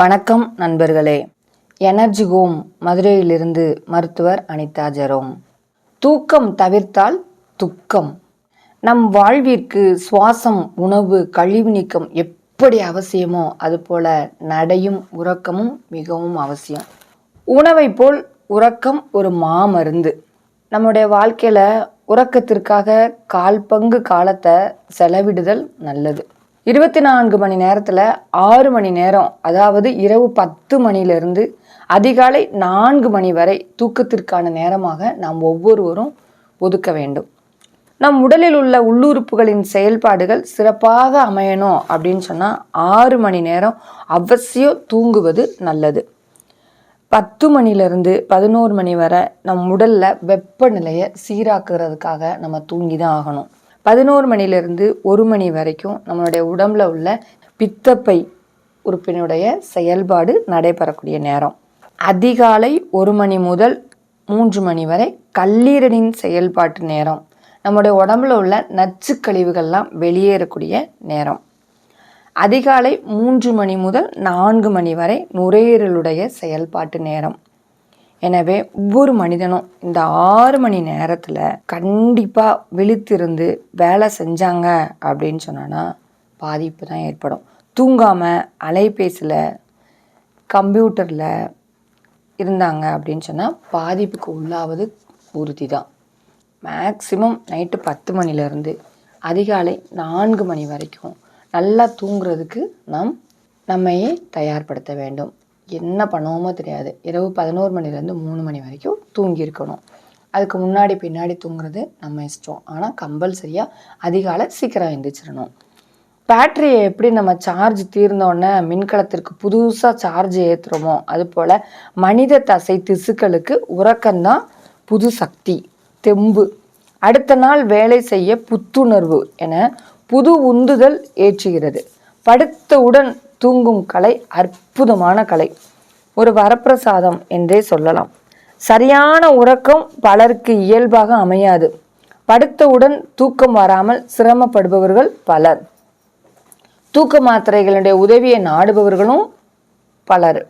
வணக்கம் நண்பர்களே. Energy home மதுரையிலிருந்து மருத்துவர் அனிதா ஜெரோம். தூக்கம் தவிர்த்தால் துக்கம். நம் வாழ்விற்கு சுவாசம் உணவு கழிவு நீக்கம் எப்படி அவசியமோ அதுபோல நடையும் உறக்கமும் மிகவும் அவசியம். உணவை போல் உறக்கம் ஒரு மாமருந்து. நம்முடைய வாழ்க்கையில் உறக்கத்திற்காக கால் பங்கு காலத்தை செலவிடுதல் நல்லது. இருபத்தி நான்கு மணி நேரத்தில் ஆறு மணி நேரம் அதாவது இரவு பத்து மணியிலிருந்து அதிகாலை நான்கு மணி வரை தூக்கத்திற்கான நேரமாக நாம் ஒவ்வொருவரும் ஒதுக்க வேண்டும். நம் உடலில் உள்ள உள்ளுறுப்புகளின் செயல்பாடுகள் சிறப்பாக அமையணும் அப்படின்னு சொன்னால் ஆறு மணி நேரம் அவசியம் தூங்குவது நல்லது. பத்து மணிலேருந்து பதினோரு மணி வரை நம் உடலில் வெப்பநிலையை சீராக்குறதுக்காக நம்ம தூங்கி தான் ஆகணும். பதினோரு மணிலேருந்து ஒரு மணி வரைக்கும் நம்மளுடைய உடம்பில் உள்ள பித்தப்பை உறுப்பினுடைய செயல்பாடு நடைபெறக்கூடிய நேரம். அதிகாலை ஒரு மணி முதல் மூன்று மணி வரை கல்லீரலின் செயல்பாட்டு நேரம். நம்முடைய உடம்புல உள்ள நச்சு கழிவுகள்லாம் வெளியேறக்கூடிய நேரம். அதிகாலை மூன்று மணி முதல் நான்கு மணி வரை நுரையீரலுடைய செயல்பாட்டு நேரம். எனவே ஒவ்வொரு மனிதனும் இந்த ஆறு மணி நேரத்தில் கண்டிப்பாக விழித்திருந்து வேலை செஞ்சாங்க அப்படின்னு சொன்னோன்னா பாதிப்பு தான் ஏற்படும். தூங்காமல் அலைபேசியில் கம்ப்யூட்டரில் இருந்தாங்க அப்படின்னு சொன்னால் பாதிப்புக்கு உள்ளாவது உறுதி தான். மேக்சிமம் நைட்டு பத்து மணிலேருந்து அதிகாலை நான்கு மணி வரைக்கும் நல்லா தூங்குறதுக்கு நாம் நம்மையே தயார்படுத்த வேண்டும். என்ன பண்ணுவோமோ தெரியாது. இரவு பதினோரு மணிலேருந்து மூணு மணி வரைக்கும் தூங்கியிருக்கணும். அதுக்கு முன்னாடி பின்னாடி தூங்குறது நம்ம இஷ்டம். ஆனால் கம்பல்சரியாக அதிகாலை சீக்கிரம் எழுந்திரிச்சிடணும் பேட்டரியை எப்படி நம்ம சார்ஜ் தீர்ந்தோடனே மின்கலத்திற்கு புதுசாக சார்ஜ் ஏற்றுறோமோ அது போல் மனித தசை திசுக்களுக்கு உறக்கம்தான் புது சக்தி தெம்பு. அடுத்த நாள் வேலை செய்ய புத்துணர்வு என புது உந்துதல் ஏற்றுகிறது. படுத்தவுடன் தூங்கும் கலை அற்புதமான கலை. ஒரு வரப்பிரசாதம் என்றே சொல்லலாம். சரியான உறக்கம் பலருக்கு இயல்பாக அமையாது. படுத்தவுடன் தூக்கம் வராமல் சிரமப்படுபவர்கள் பலர். தூக்க மாத்திரைகளுடைய உதவியை நாடுபவர்களும் பலர்.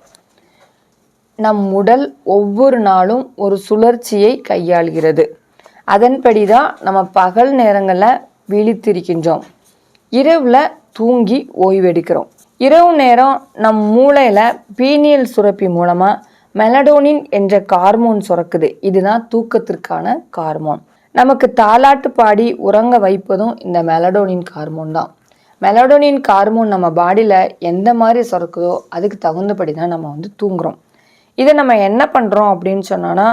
நம் உடல் ஒவ்வொரு நாளும் ஒரு சுழற்சியை கையாளுகிறது. அதன்படி தான் நம்ம பகல் நேரங்களில் விழித்திருக்கின்றோம். இரவில் தூங்கி ஓய்வெடுக்கிறோம். இரவு நேரம் நம் மூளையில் பீனியல் சுரப்பி மூலமாக மெலடோனின் என்ற கார்மோன் சுரக்குது. இதுதான் தூக்கத்திற்கான கார்மோன். நமக்கு தாலாட்டு பாடி உறங்க வைப்பதும் இந்த மெலடோனின் கார்மோன் தான். மெலடோனின் கார்மோன் நம்ம பாடியில் எந்த மாதிரி சுரக்குதோ அதுக்கு தகுந்தபடி தான் நம்ம வந்து தூங்குறோம். இதை நம்ம என்ன பண்ணுறோம் அப்படின்னு சொன்னோன்னா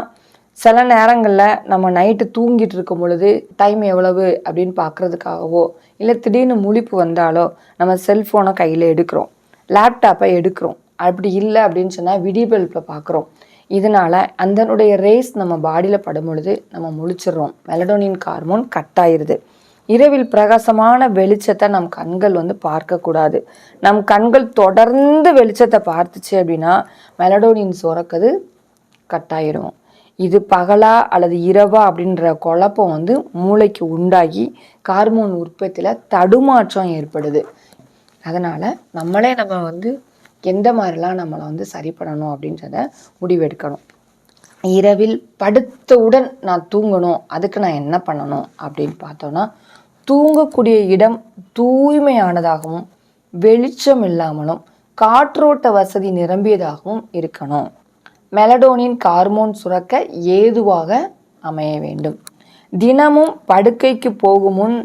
சில நேரங்களில் நம்ம நைட்டு தூங்கிட்டு இருக்கும் பொழுது டைம் எவ்வளவு அப்படின்னு பார்க்குறதுக்காகவோ இல்லை திடீர்னு முழிப்பு வந்தாலோ நம்ம செல்ஃபோனை கையில் எடுக்கிறோம். லேப்டாப்பை எடுக்கிறோம். அப்படி இல்லை அப்படின்னு சொன்னால் விடி பார்க்குறோம். இதனால் அதனுடைய ரேஸ் நம்ம பாடியில் படும் பொழுது நம்ம முழிச்சிடுறோம். மெலடோனின் ஹார்மோன் கட் ஆயிடுது இரவில் பிரகாசமான வெளிச்சத்தை நம் கண்கள் வந்து பார்க்கக்கூடாது நம் கண்கள் தொடர்ந்து வெளிச்சத்தை பார்த்துச்சு அப்படின்னா மெலடோனின் சுரக்குது கட்டாயிரும் இது பகலா அல்லது இரவா அப்படின்ற குழப்பம் வந்து மூளைக்கு உண்டாகி கார்மோன் உற்பத்தியில் தடுமாற்றம் ஏற்படுது. அதனால் நம்மளே நம்ம வந்து எந்த மாதிரிலாம் நம்மளை வந்து சரி பண்ணணும் அப்படின்றத முடிவெடுக்கணும். இரவில் படுத்தவுடன் நான் தூங்கணும் அதுக்கு நான் என்ன பண்ணணும் அப்படின்னு பார்த்தோன்னா தூங்கக்கூடிய இடம் தூய்மையானதாகவும் வெளிச்சம் இல்லாமலும் காற்றோட்ட வசதி நிரம்பியதாகவும் இருக்கணும். மெலடோனின் கார்மோன் சுரக்க ஏதுவாக அமைய வேண்டும். தினமும் படுக்கைக்கு போகும் முன்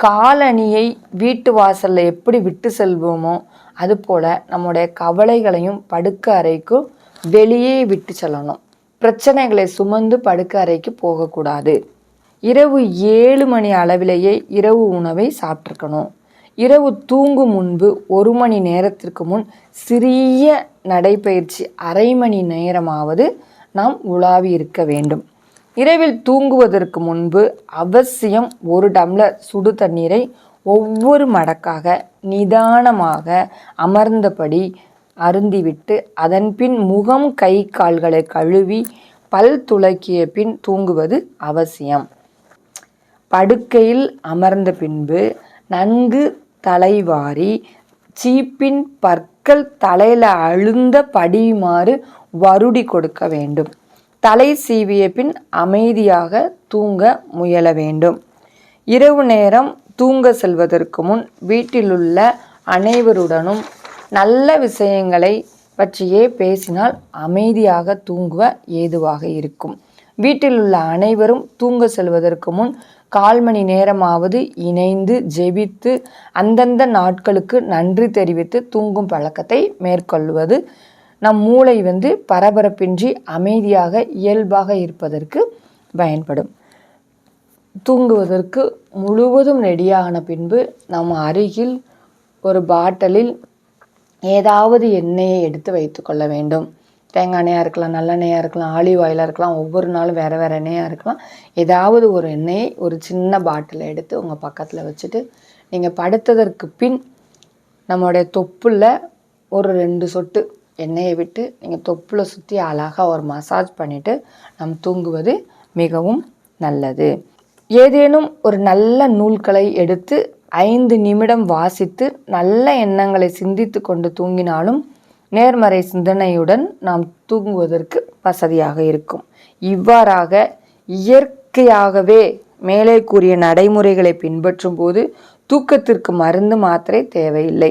காலணியை வீட்டு வாசலில் எப்படி விட்டு செல்வோமோ அதுபோல் நம்முடைய கவலைகளையும் படுக்க அறைக்கு வெளியே விட்டு செல்லணும். பிரச்சனைகளை சுமந்து படுக்க அறைக்கு போகக்கூடாது. இரவு ஏழு மணி அளவிலேயே இரவு உணவை சாப்பிட்ருக்கணும் இரவு தூங்கும் முன்பு ஒரு மணி நேரத்திற்கு முன் சிறிய நடைப்பயிற்சி அரை மணி நேரமாவது நாம் உலாவி இருக்க வேண்டும். இரவில் தூங்குவதற்கு முன்பு அவசியம் ஒரு டம்ளர் சுடு தண்ணீரை ஒவ்வொரு மடக்காக நிதானமாக அமர்ந்தபடி அருந்திவிட்டு அதன்பின் முகம் கை கால்களை கழுவி பல் துளக்கிய பின் தூங்குவது அவசியம். படுக்கையில் அமர்ந்த பின்பு நன்கு தலைவாரி சீப்பின் பற் மக்கள் தலையில அழுந்த படியுமாறு வருடி கொடுக்க வேண்டும். தலை சீவிய பின் அமைதியாக தூங்க முயல வேண்டும். இரவு நேரம் தூங்க செல்வதற்கு முன் வீட்டிலுள்ள அனைவருடனும் நல்ல விஷயங்களை பற்றியே பேசினால் அமைதியாக தூங்குவ ஏதுவாக இருக்கும். வீட்டில் உள்ள அனைவரும் தூங்க செல்வதற்கு முன் கால் மணி நேரமாவது இணைந்து ஜெபித்து அந்தந்த நாட்களுக்கு நன்றி தெரிவித்து தூங்கும் பழக்கத்தை மேற்கொள்வது நம் மூளை வந்து பரபரப்பின்றி அமைதியாக இயல்பாக இருப்பதற்கு பயன்படும். தூங்குவதற்கு முழுவதும் ரெடியான பின்பு நம் அருகில் ஒரு பாட்டிலில் ஏதாவது எண்ணெயை எடுத்து வைத்துக்கொள்ள வேண்டும். தேங்காய் எண்ணெயாக இருக்கலாம் நல்லெண்ணெயாக இருக்கலாம் ஆலிவ் ஆயிலாக இருக்கலாம் ஒவ்வொரு நாளும் வேறு வேறு எண்ணெயாக இருக்கலாம். ஏதாவது ஒரு எண்ணெயை ஒரு சின்ன பாட்டில் எடுத்து உங்கள் பக்கத்தில் வச்சுட்டு நீங்கள் படுத்ததற்கு பின் நம்மளுடைய தொப்புளில் ஒரு ரெண்டு சொட்டு எண்ணெயை விட்டு நீங்கள் தொப்புல சுற்றி அழகாக ஒரு மசாஜ் பண்ணிவிட்டு நம் தூங்குவது மிகவும் நல்லது. ஏதேனும் ஒரு நல்ல நூல்களை எடுத்து ஐந்து நிமிடம் வாசித்து நல்ல எண்ணங்களை சிந்தித்து கொண்டு தூங்கினாலும் நேர்மறை சிந்தனையுடன் நாம் தூங்குவதற்கு வசதியாக இருக்கும். இவ்வாறாக இயற்கையாகவே மேலே கூறிய நடைமுறைகளை பின்பற்றும் போது தூக்கத்திற்கு மருந்து மாத்திரை தேவையில்லை.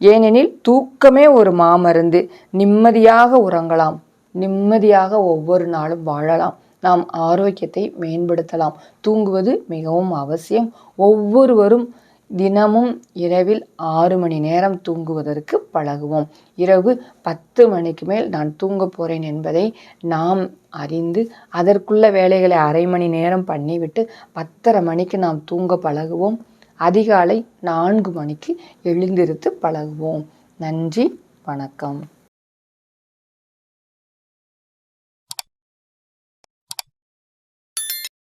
ஏனெனில் தூக்கமே ஒரு மாமருந்து. நிம்மதியாக உறங்கலாம். நிம்மதியாக ஒவ்வொரு நாளும் வாழலாம். நாம் ஆரோக்கியத்தை மேம்படுத்தலாம். தூங்குவது மிகவும் அவசியம். ஒவ்வொருவரும் தினமும் இரவில் ஆறு மணி நேரம் தூங்குவதற்கு பழகுவோம். இரவு பத்து மணிக்கு மேல் நான் தூங்க போகிறேன் என்பதை நாம் அறிந்து அதற்குள்ள வேலைகளை அரை மணி நேரம் பண்ணிவிட்டு பத்தரை மணிக்கு நாம் தூங்க பழகுவோம். அதிகாலை நான்கு மணிக்கு எழுந்திருத்து பழகுவோம். நன்றி வணக்கம்.